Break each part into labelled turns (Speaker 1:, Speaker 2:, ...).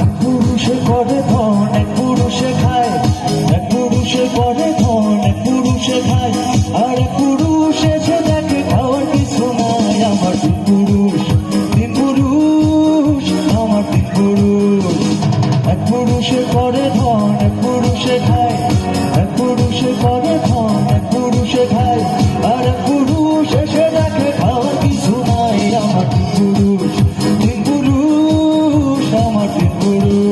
Speaker 1: এক পুরুষে করে ধন, এক খায়। এক পুরুষে করে ধন, এক খায়। আর এক পুরুষ এসে দেখে খাওয়ার কিছু নাই। আমার পুরুষ, তিন পুরুষ, আমার তিন পুরুষ। এক পুরুষে করে খায়। এক পুরুষে করে ধন, এক পুরুষে খায়। আর এক পুরুষ এসে দেখে খাওয়ার কিছু নাই। আমার পুরুষ আমার তিন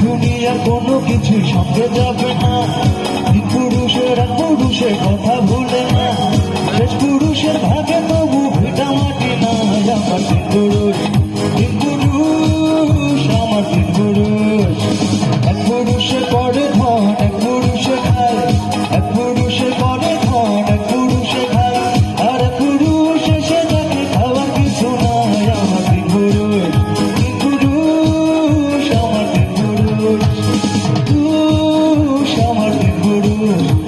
Speaker 1: দুনিয়ার কোনো কিছু সঙ্গে যাবে না। পুরুষেরা পুরুষের কথা ಕೊಡು